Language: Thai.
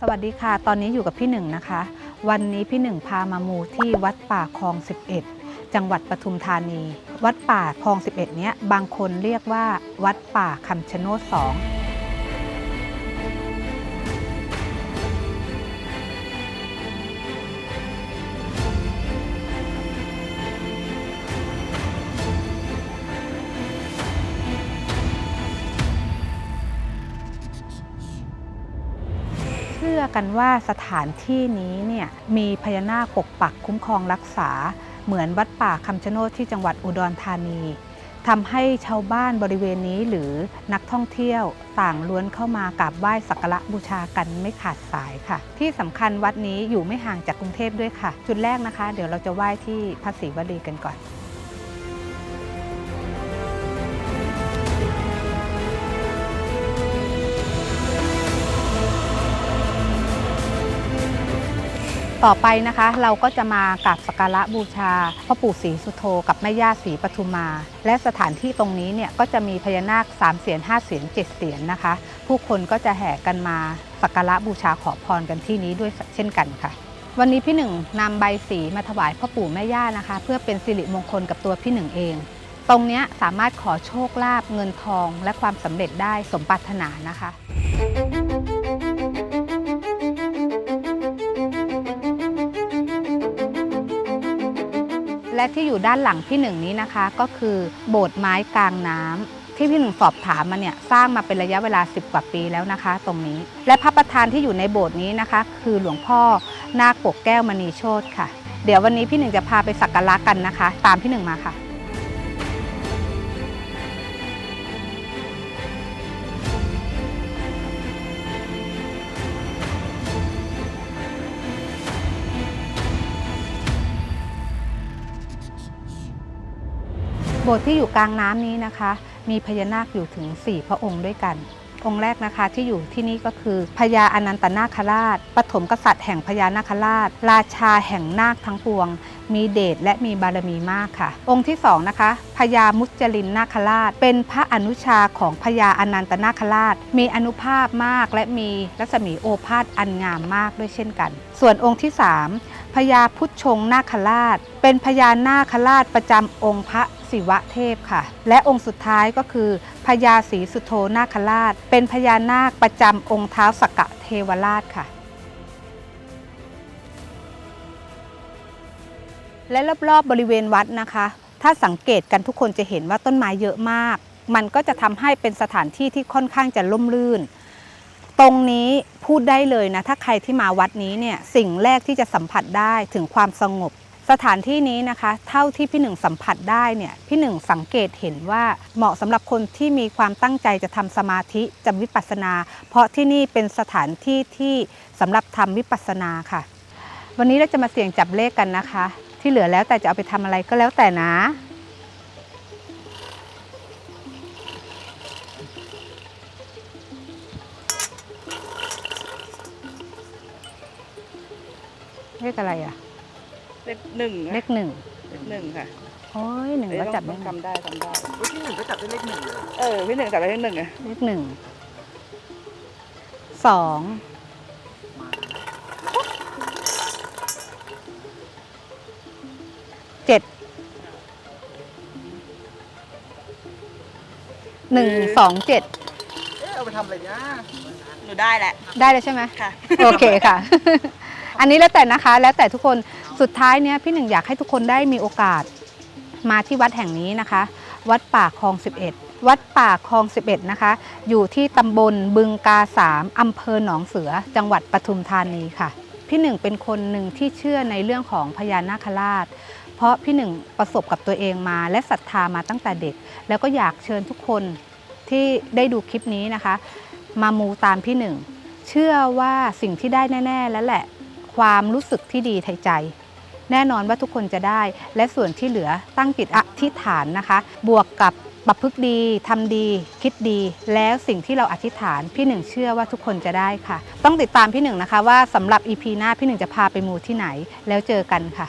สวัสดีค่ะ ตอนนี้อยู่กับพี่หนึ่งนะคะ วันนี้พี่หนึ่งพามามูที่วัดป่าคลอง 11 จังหวัดปทุมธานี วัดป่าคลอง 11 เนี้ยบางคนเรียกว่าวัดป่าคำชะโนด2เชื่อกันว่าสถานที่นี้เนี่ยมีพญานาคปกปักคุ้มครองรักษา เหมือนวัดป่าคำชะโนดที่จังหวัดอุดรธานีทำให้ชาวบ้านบริเวณนี้หรือนักท่องเที่ยวต่างล้วนเข้ามากราบไหว้สักการะบูชากันไม่ขาดสายค่ะ ที่สำคัญวัดนี้อยู่ไม่ห่างจากกรุงเทพด้วยค่ะ จุดแรกนะคะ เดี๋ยวเราจะไหว้ที่พระศรีวลีกันก่อน ต่อไปนะคะเราก็จะมากราบสักการะบูชาพ่อปู่ศรีสุโธกับแม่ย่าศรีปทุมมาและสถานที่ตรงนี้เนี่ยก็จะมีพญานาค3เสียน5เสียน7เสียนนะคะ ผู้คนก็จะแห่กันมาสักการะบูชาขอพรกันที่นี้ด้วยเช่นกันค่ะ วันนี้พี่หนึ่งนำใบสีมาถวายพ่อปู่แม่ย่านะคะ เพื่อเป็นสิริมงคลกับตัวพี่หนึ่งเอง ตรงนี้สามารถขอโชคลาภเงินทอง และความสำเร็จได้สมปรารถนานะคะ และที่อยู่ด้านหลังพี่หนึ่งนี้นะคะ ก็คือโบสถ์ไม้กลางน้ำที่พี่หนึ่งสอบถามมาเนี่ยสร้างมาเป็นระยะเวลา 10 กว่าปีแล้วนะคะ ตรงนี้ และพระประธานที่อยู่ในโบสถ์นี้นะคะ คือหลวงพ่อนาคปกแก้วมณีโชตค่ะ เดี๋ยววันนี้พี่หนึ่งจะพาไปสักการะกันนะคะ ตามพี่หนึ่งมาค่ะ โบสถ์ที่อยู่กลางน้ำนี้นะคะ มีพญานาคอยู่ถึง 4 พระองค์ด้วยกัน องค์แรกนะคะที่อยู่ที่นี่ก็คือพญาอนันตนาคราช ปฐมกษัตริย์แห่งพญานาคราช ราชาแห่งนาคทั้งปวง มีเดชและมีบารมีมากค่ะ องค์ที่สองนะคะพญามุจลินนาคราช เป็นพระอนุชาของพญาอนันตนาคราช มีอนุภาพมากและมีรัศมีโอภาสอันงามมากด้วยเช่นกัน ส่วนองค์ที่สามพญาพุทธชงนาคราช เป็นพญานาคราชประจำองค์พระ ศิวะเทพค่ะ และองค์สุดท้ายก็คือพญาศรีสุโธนาคราช เป็นพญานาคประจำองค์เท้าสกกะเทวราชค่ะ และรอบๆบบริเวณวัดนะคะ ถ้าสังเกตกันทุกคนจะเห็นว่าต้นไม้เยอะมาก มันก็จะทำให้เป็นสถานที่ที่ค่อนข้างจะร่มรื่นตรงนี้พูดได้เลยนะ ถ้าใครที่มาวัดนี้เนี่ยสิ่งแรกที่จะสัมผัสได้ถึงความสงบ สถานที่นี้นะคะ เท่าที่พี่หนึ่งสัมผัสได้เนี่ยพี่หนึ่งสังเกตเห็นว่าเหมาะสำหรับคนที่มีความตั้งใจจะทำสมาธิจะวิปัสสนา เพราะที่นี่เป็นสถานที่ที่สำหรับทำวิปัสสนาค่ะ วันนี้เราจะมาเสี่ยงจับเลขกันนะคะ ที่เหลือแล้วแต่จะเอาไปทำอะไรก็แล้วแต่นะเลขอะไรอะ เลขหนึ่งเลขหนึ่งเลขหนึ่งค่ะโอ้ยหนึ่งก็จับได้ต้องหนึ่งทำได้ทำได้ เฮ้ยพี่หนึ่งก็จับได้เลขหนึ่งเลยเออพี่หนึ่งจับได้เลขหนึ่งอะเลขหนึ่งสองเจ็ดหนึ่งสองเจ็ดเอ๊ะเอาไปทำอะไรเนี่ยหนูได้แหละได้เลยใช่ไหมค่ะ โอเคค่ะ อันนี้แล้วแต่นะคะ แล้วแต่ทุกคนสุดท้ายเนี้ยพี่หนึ่งอยากให้ทุกคนได้มีโอกาสมาที่วัดแห่งนี้นะคะ วัดป่าคลอง 11 วัดป่าคลอง 11 นะคะ อยู่ที่ตำบลบึงกาสามอำเภอหนองเสือ จังหวัดปทุมธานีค่ะ พี่หนึ่งเป็นคนหนึ่งที่เชื่อในเรื่องของพญานาคราช เพราะพี่หนึ่งประสบกับตัวเองมาและศรัทธามาตั้งแต่เด็ก แล้วก็อยากเชิญทุกคนที่ได้ดูคลิปนี้นะคะ มามูตามพี่หนึ่ง เชื่อว่าสิ่งที่ได้แน่ ๆ แล้วแหละ ความรู้สึกที่ดีใจใจ แน่นอนว่าทุกคนจะได้ และส่วนที่เหลือตั้งจิตอธิษฐานนะคะ บวกกับประพฤติดีทำดี คิดดี แล้วสิ่งที่เราอธิษฐานพี่หนึ่งเชื่อว่าทุกคนจะได้ค่ะ ต้องติดตามพี่หนึ่งนะคะว่าสำหรับ EP หน้าพี่หนึ่งจะพาไปมูที่ไหน แล้วเจอกันค่ะ